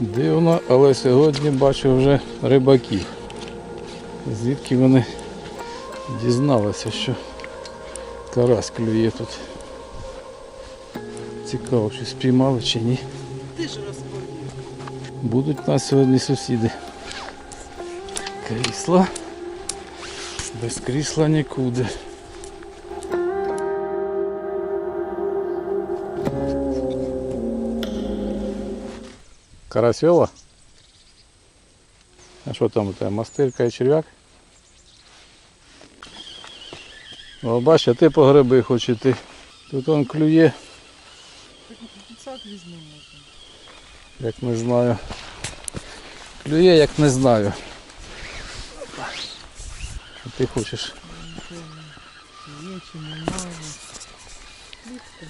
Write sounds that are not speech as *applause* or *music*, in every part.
Дивно, але сьогодні бачу вже рибаків. Звідки вони дізналися, що карась клює тут. Цікаво, чи спіймали чи ні. Ти ж розповів. Будуть у нас сьогодні сусіди. Крісла. Без крісла нікуди. Карасьова? А що там тебе? Мастирка і черв'як? О, бач, а ти по гриби хоч іти. Тут он клює, як не знаю. Клює, як не знаю. Що ти хочеш? Є чи немає. Ліпка.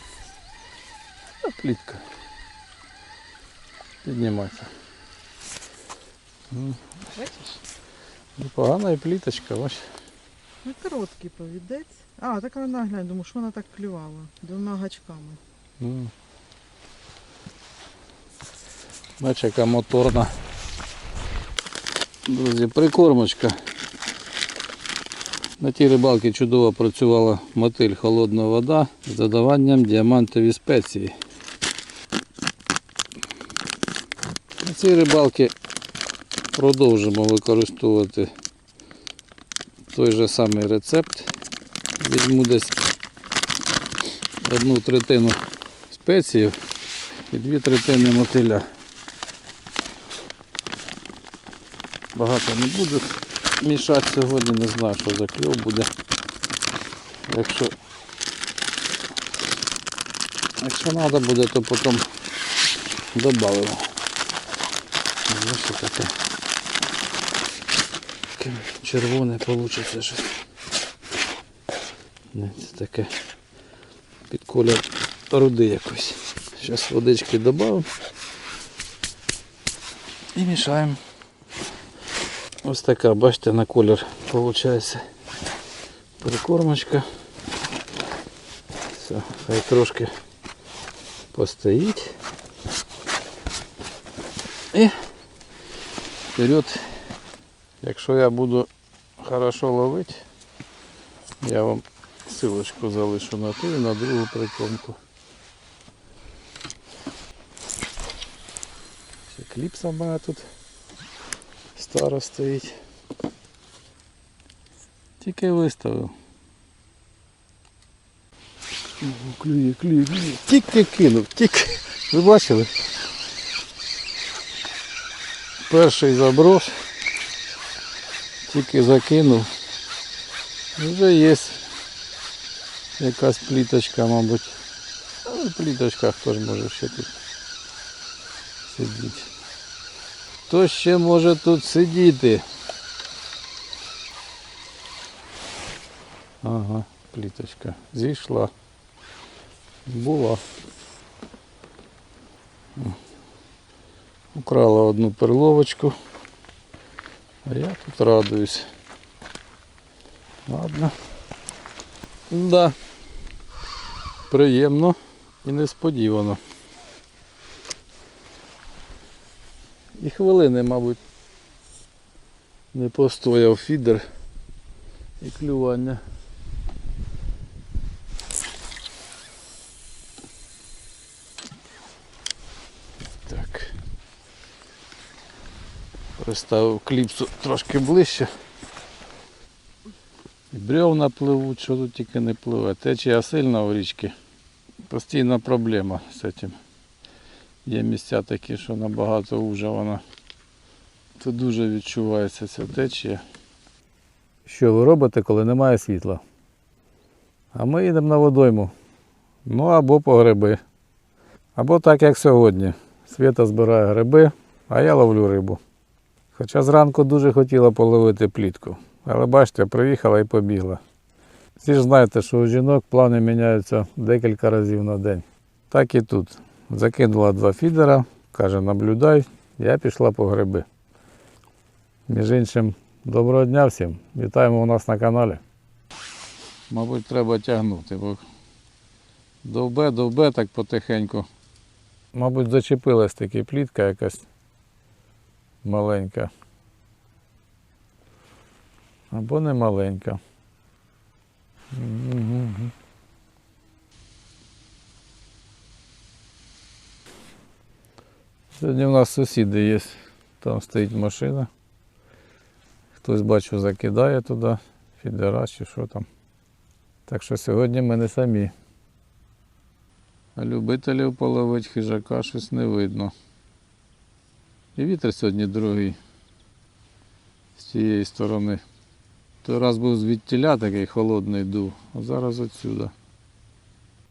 А плітка. Піднімайся. М, Бачиш? Непогана і пліточка, бач. Ну короткий повідець. А, так вона глянь, думаю, що вона так клювала. Двома гачками. Бач, яка моторна. Друзі, прикормочка. На тій рибалці чудово працювала мотиль холодна вода з додаванням діамантові спеції. Цій рибалці продовжимо використовувати той же самий рецепт. Візьму десь одну третину спеції і дві третини мотиля. Багато не буду мішати сьогодні, не знаю, що за кльов буде. Якщо, якщо треба буде, то потім додамо. Що таке. Таке червоне вийде щось. Не, це таке під колір руди якось. Зараз водички додамо і мішаємо. Ось така, бачите, на колір виходить прикормочка. Все, хай трошки постоїть. І вперед. Якщо я буду хорошо ловити, я вам ссылочку залишу на ту і на другу прикормку. В мене тут стара стоїть. Тільки виставив. Клює, клює, клює. Тільки кинув, тільки. Ви бачили? Перший заброс. Тільки закинув. Вже є якась пліточка, мабуть. Але пліточка хто ж може ще тут сидіти. Хто ще може тут сидіти? Ага, пліточка. Зійшла. Була. Украла одну перловочку. А я тут радуюсь. Ладно. Да. Приємно і несподівано. І хвилини, мабуть, не постояв фідер і клювання. Приставив кліпсу трошки ближче. І бревна пливуть, що тут тільки не пливе. Течія сильна в річці. Постійна проблема з цим. Є місця такі, що набагато уже вона. Тут дуже відчувається ця течія. Що ви робите, коли немає світла? А ми їдемо на водойму. Ну або по гриби. Або так, як сьогодні. Свята збирає гриби, а я ловлю рибу. Хоча зранку дуже хотіла половити плітку. Але бачите, приїхала і побігла. Всі ж знаєте, що у жінок плани міняються декілька разів на день. Так і тут. Закинула два фідера, каже, наблюдай, я пішла по гриби. Між іншим, доброго дня всім. Вітаємо у нас на каналі. Мабуть, треба тягнути, бо довбе, довбе так потихеньку. Мабуть, зачепилась таки плітка якась маленька. Або не маленька. Сьогодні у нас сусіди є. Там стоїть машина. Хтось бачу закидає туди, фідера чи що там. Так що сьогодні ми не самі. А любителів половити хижака щось не видно. І вітер сьогодні другий з цієї сторони. Той раз був звідтіля такий холодний дув, а зараз отсюда.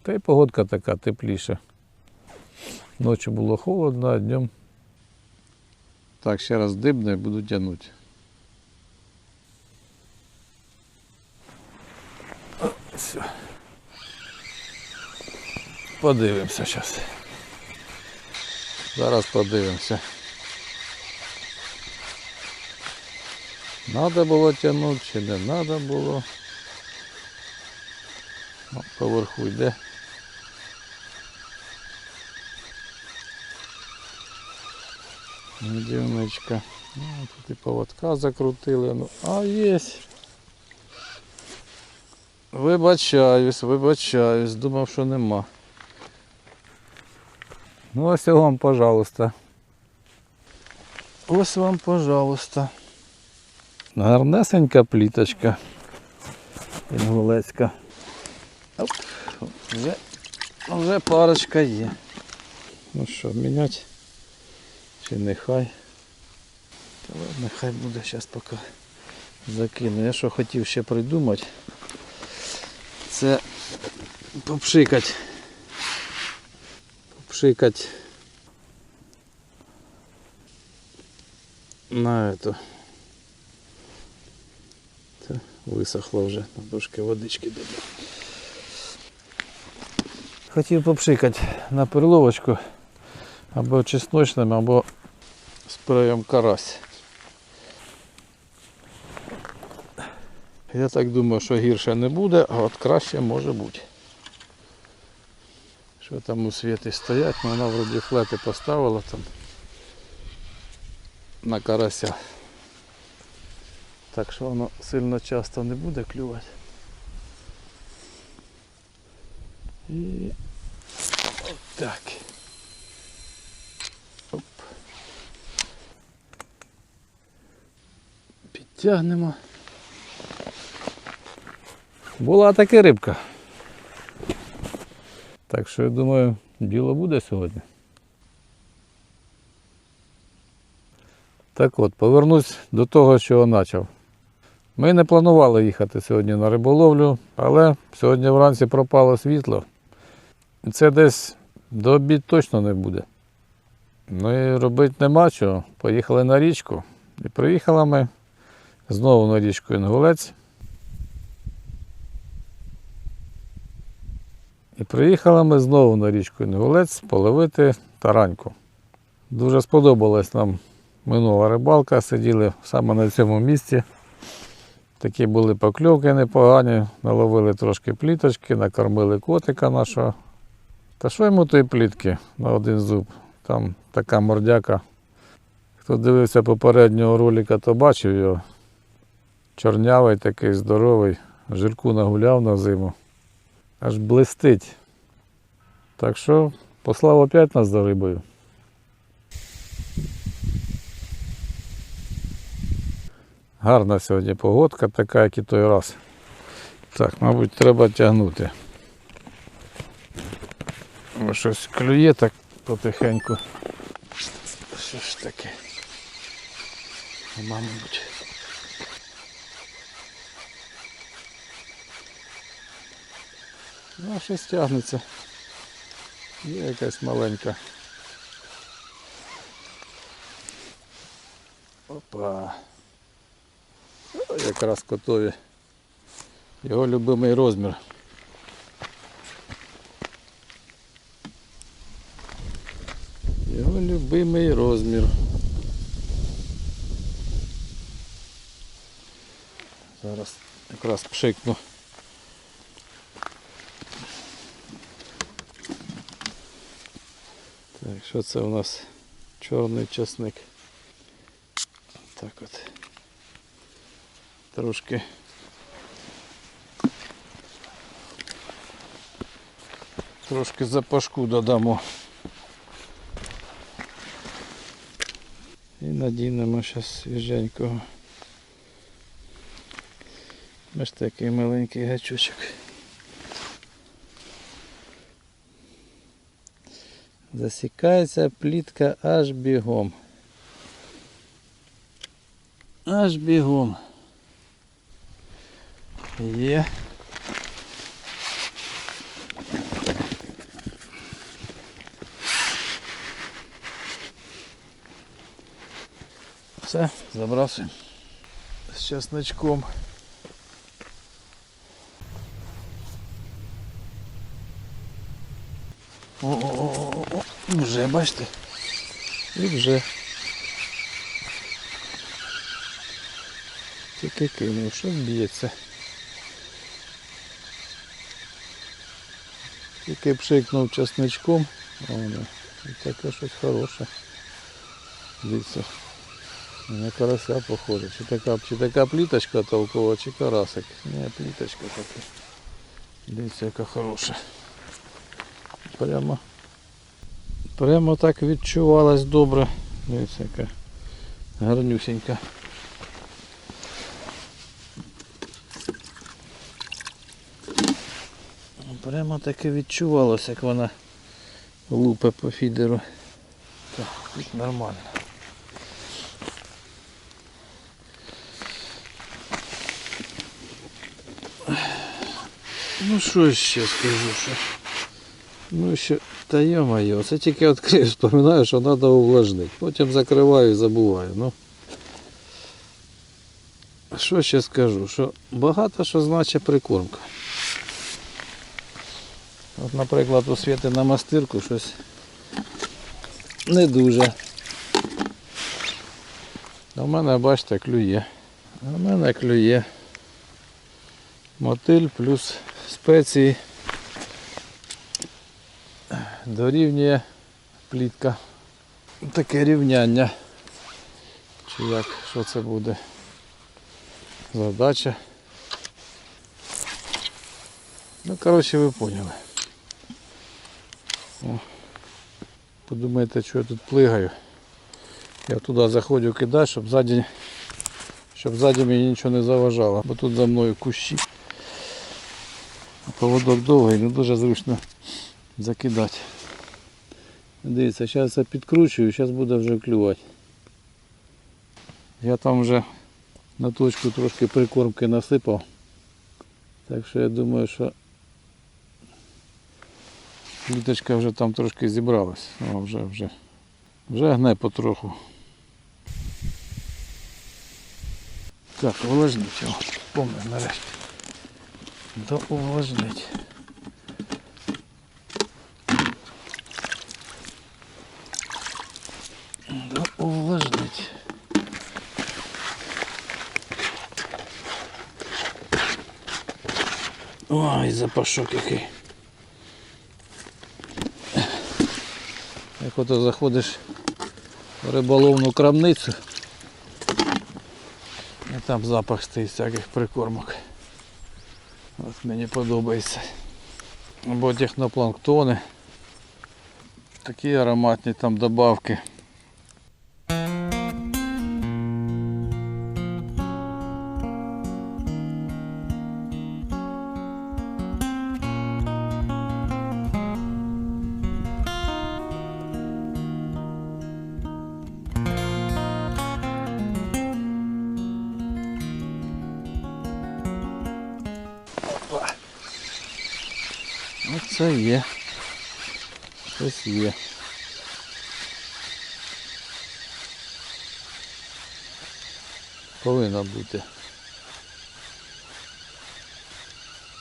Та й погодка така тепліша. Ночі було холодно, а днем. Так, ще раз дибне, буду тягнути. Все. Подивимося зараз. Зараз подивимося. Надо було тягнути чи не надо було. О, поверху йде. Дівничка. Ну, тут і поводка закрутили. Ну, а є. Вибачаюсь, вибачаюсь, думав, що нема. Ну ось вам, пожалуйста. Ось вам, пожалуйста. Гарнесенька пліточка. Інгулецька. Оп, вже, вже парочка є. Ну що, міняти? Чи нехай? Та ладно, хай буде зараз поки закину. Я що хотів ще придумати. Це попшикать. Попшикать на эту. Висохло вже, там трошки водички додав. Хотів попшикати на перловочку або чесночним, або спреєм карась. Я так думаю, що гірше не буде, а от краще може бути. Що там у світі стоять, ну вона вроді флети поставила там на карася. Так що воно сильно часто не буде клювати. І отак. Оп. Підтягнемо. Була таки рибка. Так що я думаю, діло буде сьогодні. Так от, повернусь до того, що почав. Ми не планували їхати сьогодні на риболовлю, але сьогодні вранці пропало світло. Це десь до обід точно не буде. Ну і робити нема чого. Поїхали на річку. І приїхали ми знову на річку Інгулець. І приїхали ми знову на річку Інгулець половити тараньку. Дуже сподобалась нам минула рибалка, сиділи саме на цьому місці. Такі були покльовки непогані, наловили трошки пліточки, накормили котика нашого. Та що йому тої плітки на один зуб? Там така мордяка. Хто дивився попереднього ролика, то бачив його. Чорнявий такий здоровий, жирку нагуляв на зиму. Аж блистить. Так що послав опять нас за рибою. Гарна сьогодні погодка, така, як і той раз. Так, мабуть, треба тягнути. Бо щось клює так потихеньку. Що ж таке? Мабуть. Ну, щось тягнеться. Є якась маленька. Опа. О, якраз котові. Його любимий розмір. Його любимий розмір. Зараз якраз пшикну. Так, що це у нас чорний часник? так от. Трошки. Трошки запашку додамо. І надінемо зараз свіженького. Ось такий маленький гачочок. Засікається плітка аж бігом. Аж бігом. Є. Все, забрасуємо. З чесночком. О-о-о-о, вже бачите? І вже. Тільки кинув, що б'ється. Тільки пшикнув чесничком. О, да. І таке щось хороше. Дивіться. На карася похоже. Чи така, чи така пліточка толкова, чи карасик. Не, пліточка така. Дивіться, яка хороша. Прямо. Прямо так відчувалась добре. Дивіться, яка гарнюсенька. Прямо таки відчувалося, як вона лупе по фідеру. Так, тут нормально. Ну що ще скажу, що. Ну що, та йо-моє, це тільки відкрив, вспоминаю, що треба увлажнити. Потім закриваю і забуваю. Ну. Що ще скажу? Що багато що значить прикормка. От, наприклад, у світи на мастирку щось не дуже. В мене, бачите, клює. В мене клює. Мотиль плюс спеції дорівнює плітка. Таке рівняння. Чи як, що це буде? Задача. Ну, коротше, ви поняли. О. Подумайте, що я тут плигаю. Я туди заходжу кидати, щоб ззаді, щоб ззаді мені нічого не заважало, бо тут за мною кущі. Поводок довгий, не дуже зручно закидати. Дивіться, зараз я підкручую, зараз буде вже клювати. Я там вже на точку трошки прикормки насипав. Так що я думаю, що Літочка вже там трошки зібралась. О, вже, вже. Вже гне потроху. Так, увлажнить його. Помню нарешті. Да увлажнить. Да увлажнить. Ой, запашок який. Як ото заходиш в риболовну крамницю, і там запах стоїть всяких прикормок. От мені подобається. Або технопланктони. Такі ароматні там добавки. Є. Повинно бути.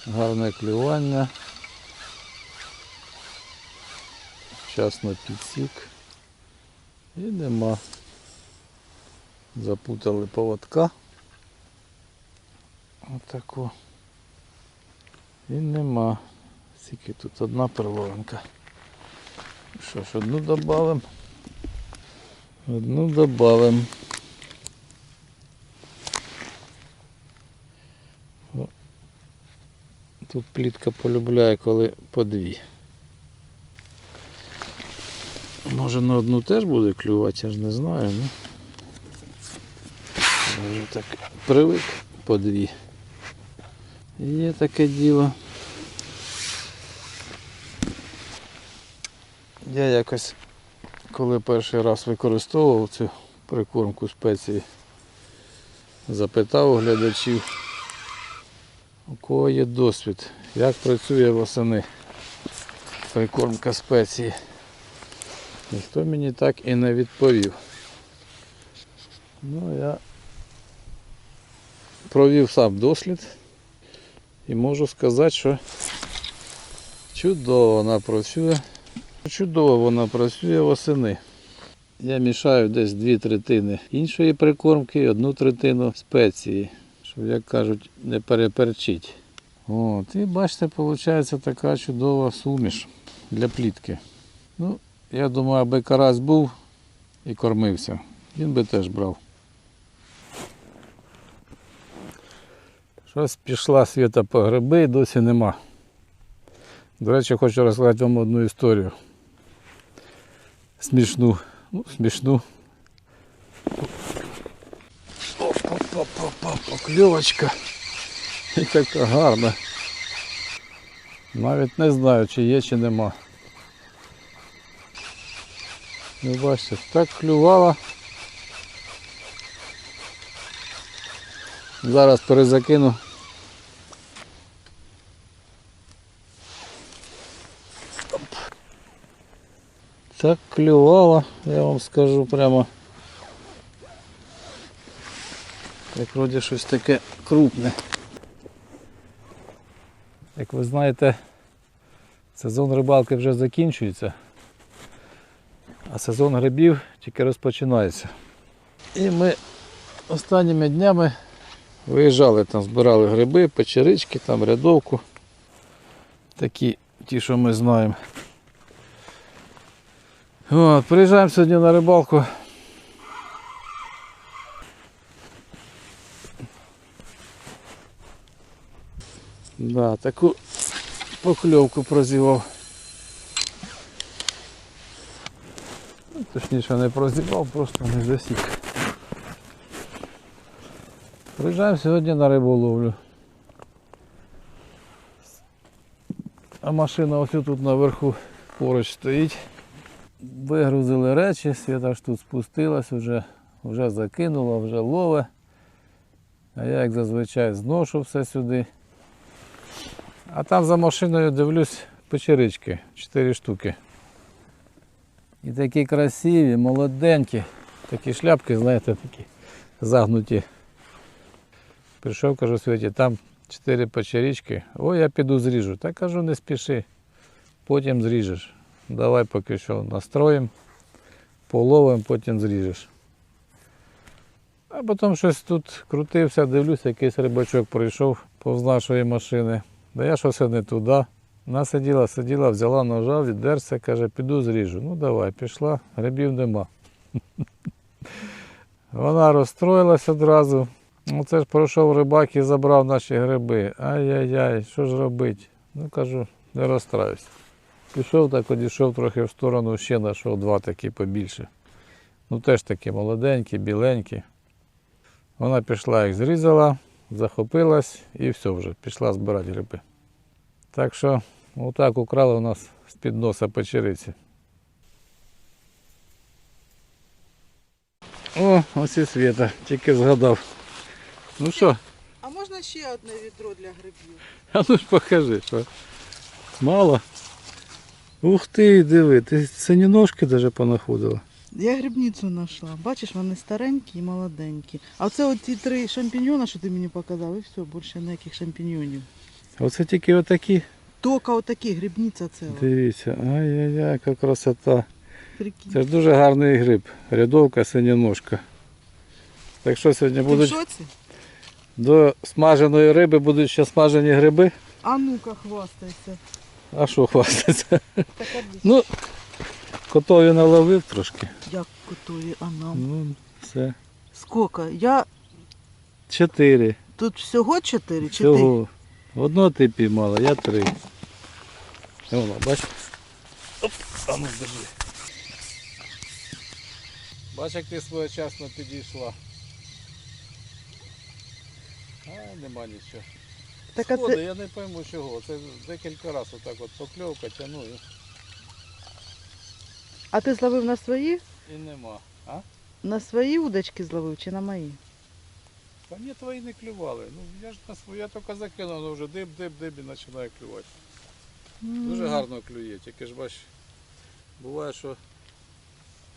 Гарне клювання. Вчасно підсік. І нема. Запутали поводка. Отако. І нема. Скільки тут одна перловинка. Що ж, одну додамо. Одну додамо. Тут плітка полюбляє, коли по дві. Може на одну теж буде клювати, я ж не знаю, ну я вже так привик по дві. Є таке діло. Я якось, коли перший раз використовував цю прикормку спеції, запитав у глядачів, у кого є досвід, як працює восени прикормка спеції. Ніхто мені так і не відповів. Ну, я провів сам дослід і можу сказати, що чудово вона працює. Чудово вона працює восени. Я мішаю десь дві третини іншої прикормки і одну третину спеції, щоб, як кажуть, не переперчить. От, і бачите, виходить така чудова суміш для плітки. Ну, я думаю, аби карась був і кормився, він би теж брав. Щось пішла світа по гриби і досі нема. До речі, хочу розказати вам одну історію. Смішну. Ну, смішну. Опа-па-па-па, покльовочка. І така гарна. Навіть не знаю, чи є, чи нема. Ви бачите, так клювала. Зараз перезакину. Так клювала, я вам скажу прямо. Як вроді щось таке крупне. Як ви знаєте, сезон рибалки вже закінчується, а сезон грибів тільки розпочинається. І ми останніми днями виїжджали, там збирали гриби, печерички, там рядовку. Такі ті, що ми знаємо. От, приїжджаємо сьогодні на рибалку. Да, таку покльовку прозівав. Точніше не прозівав, просто не засік. Приїжджаємо сьогодні на риболовлю. А машина ось тут наверху поруч стоїть. Вигрузили речі, свята ж тут спустилась, вже, вже закинула, вже лове. А я, як зазвичай, зношу все сюди. А там за машиною дивлюсь печерички, 4 штуки. І такі красиві, молоденькі. Такі шляпки, знаєте, такі загнуті. Прийшов, кажу, Світі, там 4 печерички. О, я піду зріжу. Та кажу, не спіши. Потім зріжеш. Давай поки що настроїмо, половимо, потім зріжеш. А потім щось тут крутився, дивлюся, якийсь рибачок прийшов повз нашої машини. Да я щось не туди. Вона сиділа, взяла ножа, віддерся, каже, піду зріжу. Ну давай, пішла, грибів нема. *laughs* Вона розстроїлась одразу. Ну це ж пройшов рибак і забрав наші гриби. Ай-яй-яй, що ж робити? Ну кажу, не розстраюсь. Пішов так, одійшов трохи в сторону, ще знайшов два такі побільше. Ну теж такі молоденькі, біленькі. Вона пішла, їх зрізала, захопилась і все вже, пішла збирати гриби. Так що, отак украли у нас з-під носа печериці. О, ось і Света, тільки згадав. Ну що, А можна ще одне відро для грибів? а ну ж покажи, що. Мало. Ух ти, диви, ти синіножки навіть понаходила. Я грибницю знайшла. Бачиш, вони старенькі і молоденькі. А це от ті три шампіньона, що ти мені показав, і все, більше ніяких шампіньонів. Оце тільки отакі. Тільки отакі грибниця ціла. Дивіться, ай-яй-яй, яка красота. Прикинь. Це ж дуже гарний гриб. Рядовка, синяножка. Так що сьогодні Ти в будуть шоці? до смаженої риби будуть ще смажені гриби. А ну-ка хвастайся. А що хвастаться? Ну, котові наловив трошки. Як готові, а нам. Ну, все. Скільки? Я Чотири. тут всього чотири чи ти? Всього. Одно ти піймала, я три. Воно, бач. Оп, а ну держи. Бач, як ти своєчасно підійшла. А, нема нічого. Так а Сходи, це, я не пойму чого. Це декілька разів отак от покльовка тяну і, а ти зловив на свої? і нема. А? На свої удочки зловив чи на мої? Та ні, твої не клювали. Ну я ж на свою, я тільки закинув, воно вже дип, дип, дип і починає клювати. Дуже гарно клює, тільки ж бач, буває, що,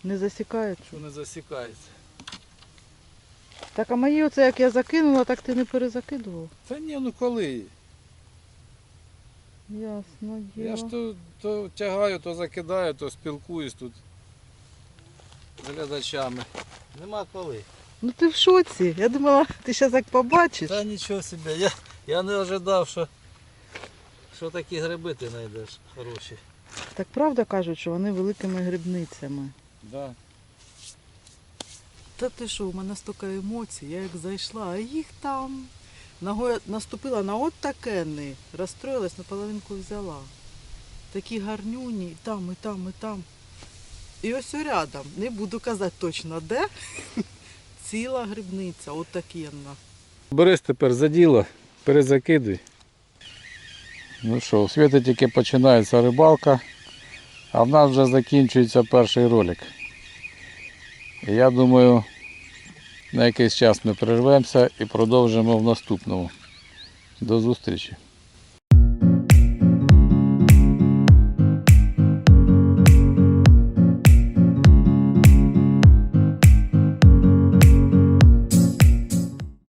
Не засікають. що не засікається. Так а мої оце як я закинула, так ти не перезакидував. Та ні, ну коли? Ясно, діло. Я ж то, то тягаю, то закидаю, то спілкуюсь тут з глядачами. Нема коли. Ну ти в шоці. Я думала, *laughs* ти зараз як побачиш. Та нічого собі, я, я не ожидав, що, що такі гриби ти знайдеш хороші. Так правда кажуть, що вони великими грибницями. Да. Та ти що, у мене стільки емоцій, я як зайшла, а їх там. Ногою наступила на от таке. Розстроїлась, наполовинку взяла. Такі гарнюні, і там, і там, і там. І ось рядом, не буду казати точно де. *laughs* Ціла грибниця, от такенна. Берись тепер за діло, перезакидуй. Ну що, у Світи тільки починається рибалка, а в нас вже закінчується перший ролик. Я думаю, на якийсь час ми перервемося і продовжимо в наступному. До зустрічі!